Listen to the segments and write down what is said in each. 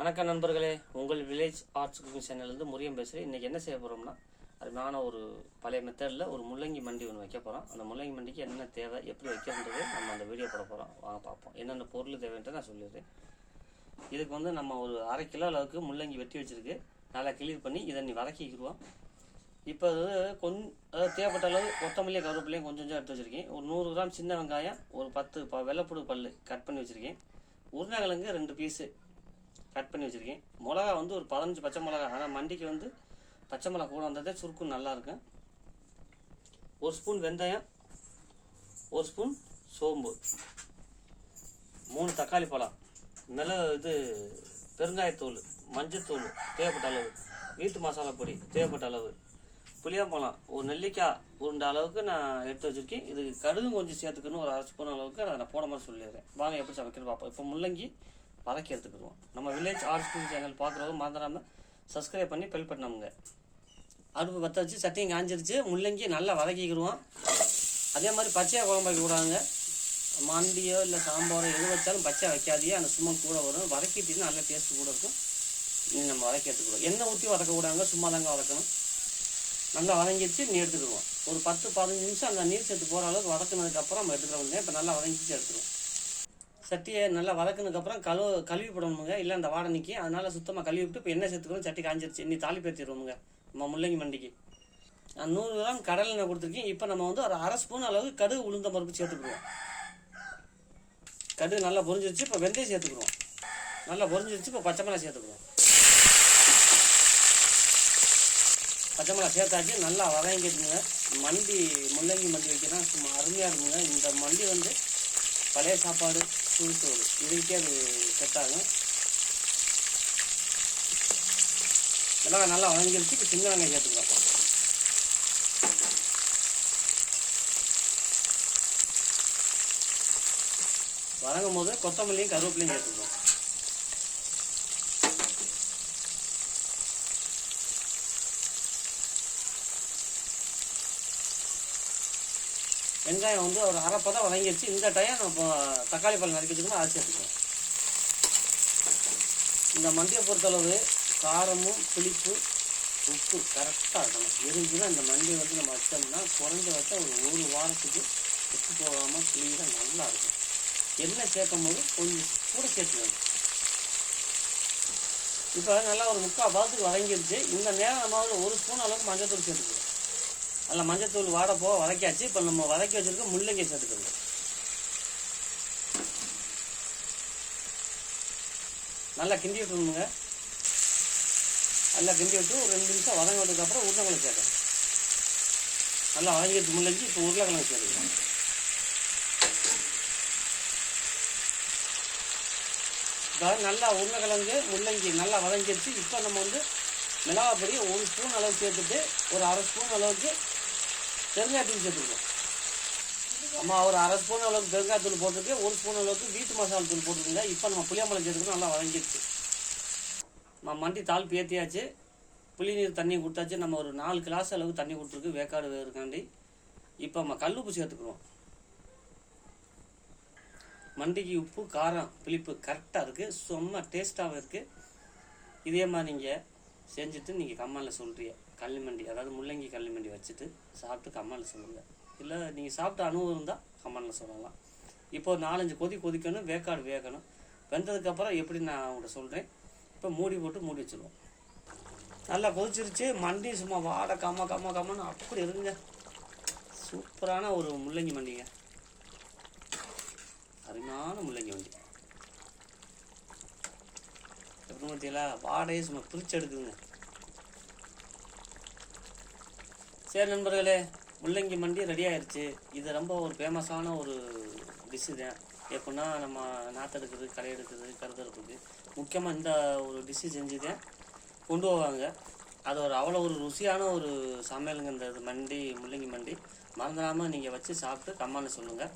வணக்கம் நண்பர்களே. உங்கள் வில்லேஜ் ஆர்ட்ஸ் குக்கிங் சேனல்லேருந்து முரியம் பேசுகிறேன் இன்றைக்கி என்ன செய்ய போகிறோம்னா அருமையான ஒரு பழைய மெத்தடில் ஒரு முள்ளங்கி மண்டி ஒன்று வைக்க போகிறோம் அந்த முள்ளங்கி மண்டிக்கு என்ன தேவை எப்படி வைக்கிறன்றது நம்ம அந்த வீடியோ போட போகிறோம் வாங்க பார்ப்போம். என்னென்ன பொருள் தேவைன்ட்டு நான் சொல்லிடுறேன். இதுக்கு வந்து நம்ம ஒரு அரை கிலோ அளவுக்கு முள்ளங்கி வெட்டி வச்சிருக்கு. நல்லா கிளீர் பண்ணி இதை நீ வதக்கிக்கிடுவோம் இப்போ அது கொஞ்சம் அதாவது தேவைப்பட்ட அளவு கொத்தமல்லி கருவேப்பிலையும் கொஞ்சம் கொஞ்சம் எடுத்து வச்சுருக்கேன். ஒரு நூறு கிராம் சின்ன வெங்காயம் ஒரு பத்து ப வெள்ளைப்புடு பல் கட் பண்ணி வச்சுருக்கேன். உருளைக்கிழங்கு ரெண்டு பீஸு கட் பண்ணி வச்சுருக்கேன். மிளகா வந்து ஒரு பதினஞ்சு பச்சை மிளகா. ஆனால் மண்டிக்கு வந்து பச்சை மிளகா கூட வந்ததே. சுருக்கும் நல்லாயிருக்கும் ஒரு ஸ்பூன் வெந்தயம் ஒரு ஸ்பூன் சோம்பு மூணு தக்காளி பழம் மிளகு இது பெருங்காயத்தூள் மஞ்சத்தூள் தேவைப்பட்ட அளவு வீட்டு மசாலா பொடி தேவைப்பட்ட அளவு புளியாம்பழம் ஒரு நெல்லிக்காய் உருண்ட அளவுக்கு நான் எடுத்து வச்சிருக்கேன். இது கடுகும் கொஞ்சம் சேர்த்துக்கணும். ஒரு அரை ஸ்பூன் அளவுக்கு அதை நான் போட மாதிரி சொல்லிடுறேன். வாங்க எப்படி சமைக்கிறது பார்ப்போம். இப்போ முள்ளங்கி வதக்கி எடுத்துக்கிடுவோம் நம்ம வில்லேஜ் ஆர்ட் ஸ்கூல் சேனல் பார்க்குறவங்க மறந்துடாமல் சப்ஸ்கிரைப் பண்ணி பெல் பண்ணாமுங்க அடுப்பு பற்ற வச்சு சட்டியும் காஞ்சிருச்சு. முள்ளங்கி நல்லா வதக்கிக்கிடுவோம். அதே மாதிரி பச்சையாக குழம்பு வைக்க கூடாதுங்க. மண்டியோ இல்லை சாம்பாரோ எது வச்சாலும் பச்சையாக வைக்காதே அந்த சும்மா கூட வரும். வதக்கிட்டீங்கன்னா நல்ல டேஸ்ட் கூட இருக்கும். நம்ம வதக்கி எடுத்துக்கிறோம் எண்ணெய் ஊற்றி வதக்கக்கூடாங்க சும்மா தாங்க வதக்கணும். நல்லா வதங்கிடுச்சு நீ எடுத்துக்கிடுவோம். ஒரு பத்து பதினஞ்சு நிமிஷம் அந்த நீர் சேர்த்து போகிற அளவுக்கு வதக்கினதுக்கப்புறம் நம்ம எடுத்துக்கிறோம் இப்போ நல்லா வதங்கிச்சு எடுத்துருவோம் சட்டியை நல்லா வதக்குனதுக்கப்புறம் கழுவு கழுவி போடணுமுங்க. இல்லை அந்த வாடை நிற்கி அதனால் சுத்தமாக கழுவி விட்டு இப்போ எண்ணெய் சேர்த்துக்கணும். சட்டி காஞ்சிருச்சு. இன்னி தாலி பேத்திடுவோமுங்க நம்ம முள்ளங்கி மண்டிக்கு. நான் நூறு கிராம் கடலை எண்ணெய் கொடுத்துருக்கேன். இப்போ நம்ம வந்து ஒரு அரை ஸ்பூன் அளவுக்கு கடுகு உளுந்த பருப்பு சேர்த்துக்குவோம் கடுகு நல்லா பொரிஞ்சிருச்சு. இப்போ வெந்தயம் சேர்த்துக்குறோம் நல்லா பொரிஞ்சிருச்சு. இப்போ பச்சை மிளகா சேர்த்துக்குவோம் பச்சை மிளகா சேர்த்தாச்சு. நல்லா வதங்கிடுங்க மண்டி முள்ளங்கி மண்டி வைக்கிறேன். சும்மா அருமையாக இருக்குங்க. இந்த மண்டி வந்து பழைய சாப்பாடு சுடு சோறு. இதுக்கே அது செட் ஆகும். எல்லாம் நல்லா வதங்கிருச்சு இப்போ சின்ன வெங்காயம் சேர்த்துக்கலாம் வதங்கும் போது கொத்தமல்லியும் கருவேப்பிலையும் சேர்த்துக்கலாம் வெங்காயம் வந்து ஒரு அரைப்பதம் வதங்கிடுச்சு இந்த டைம் நம்ம தக்காளி பழம் நறுக்கி வச்சுக்கணும் அதை இந்த மண்டியை பொறுத்தளவு காரமும் புளிப்பு உப்பு கரெக்டாக இருக்கணும். இருந்துச்சுன்னா இந்த மண்டியை வந்து நம்ம வச்சோம்னா குறைஞ்ச வச்சா ஒரு ஒரு வாரத்துக்கு உப்பு போகாமல் கிளீனாக நல்லா இருக்கும். எண்ணெய் சேர்க்கும் போது கொஞ்சம் கூட சேர்த்துக்கணும். இப்போ நல்லா ஒரு முக்கால் பாதத்துக்கு வதங்கிடுச்சு இந்த நேரம் நம்ம ஒரு ஸ்பூன் அளவுக்கு மஞ்சத்தூள் சேர்த்துக்கணும். அதில் மஞ்சத்தூள் வாட போக வதக்கியாச்சு. இப்போ நம்ம வதக்கி வச்சிருக்க முள்ளங்கி சேர்த்துக்கணும் நல்லா கிண்டி விட்டுருணுங்க நல்லா கிண்டி விட்டு ஒரு ரெண்டு நிமிஷம் வதங்க விட்டதுக்கப்புறம் உருளைக்கிழங்கு சேர்க்கணும். நல்லா வதங்கிட்டு முள்ளங்கி இப்போ உருளைக்கிழங்கு சேர்த்துக்கணும் இப்போ நல்லா உருளைக்கிழங்கு முள்ளங்கி நல்லா வதங்கிடுச்சு இப்போ நம்ம வந்து மிளகாப்பொடி ஒரு ஸ்பூன் அளவு சேர்த்துட்டு ஒரு அரை ஸ்பூன் அளவுக்கு பெருங்காயத்தூள் சேர்த்துக்கணும்? அம்மா ஒரு அரை ஸ்பூன் அளவுக்கு பெருங்காயத்தூள் போட்டுருக்கு ஒரு ஸ்பூன் அளவுக்கு வீட்டு மசாலா தூள் போட்டுருங்க இப்போ நம்ம புளியம்பழம் சேர்த்துக்கணும் நல்லா வதங்கிடுச்சு நம்ம மண்டி தாள் பேத்தியாச்சு. புளி நீர் தண்ணி கொடுத்தாச்சு. நம்ம ஒரு நாலு கிளாஸ் அளவுக்கு தண்ணி கொடுத்துருக்கு வேக்காடு வேறுக்காண்டி இப்போ நம்ம உப்பு சேர்த்துக்குவோம் மண்டிக்கு உப்பு காரம் புளிப்பு கரெக்டாக இருக்குது செம்ம டேஸ்ட்டாகவும் இருக்குது இதே மாதிரி நீங்கள் செஞ்சுட்டு நீங்கள் கம்மலில் சொல்கிறீங்க கல்லிமண்டி அதாவது முள்ளங்கி கல்லிமண்டி வச்சுட்டு சாப்பிட்டு கம்மாலில் சொல்லுங்கள் இல்லை நீங்கள் சாப்பிட்ட அனுபவம் இருந்தால் கம்மலில் சொல்லலாம். இப்போ நாலஞ்சு கொதி கொதிக்கணும் வேக்காடு வேகணும். வெந்ததுக்கப்புறம் எப்படி நான் உங்கள்கிட்ட சொல்கிறேன் இப்போ மூடி போட்டு மூடி வச்சுருவோம். நல்லா கொதிச்சிருச்சு மண்டி சும்மா வாட கம்ம கம்ம கம்மன்னு அப்படி இருங்க. சூப்பரான ஒரு முள்ளங்கி மண்டிங்க. அருமையான முள்ளங்கி வண்டி எப்படி பார்த்தீங்களா வாடையே சும்மா பிரித்து எடுக்குதுங்க. சரி நண்பர்களே முள்ளங்கி மண்டி ரெடி ஆயிடுச்சு இது ரொம்ப ஒரு ஃபேமஸான ஒரு டிஷ்ஷு தான் எப்படின்னா நம்ம நாற்று எடுக்கிறது களை எடுக்கிறது கருதறதுக்கு முக்கியமாக இந்த ஒரு டிஷ்ஷு செஞ்சு தான் கொண்டு போவாங்க. அது ஒரு அவ்வளோ ஒரு ருசியான ஒரு சமையலுங்க இந்த இது. மண்டி முள்ளங்கி மண்டி. மறந்துடாமல் நீங்கள் வச்சு சாப்பிட்டு கம்மான்னு சொல்லுங்கள்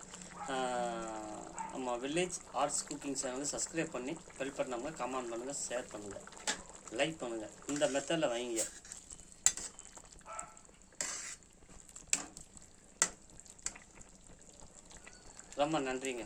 நம்ம வில்லேஜ் ஆர்ட்ஸ் குக்கிங் சேனலை சப்ஸ்கிரைப் பண்ணி பெல் பண்ணவங்க கமெண்ட் பண்ணுங்கள் ஷேர் பண்ணுங்கள் லைக் பண்ணுங்கள் இந்த மெத்தடில் வைங்க ரொம்ப நன்றிங்க.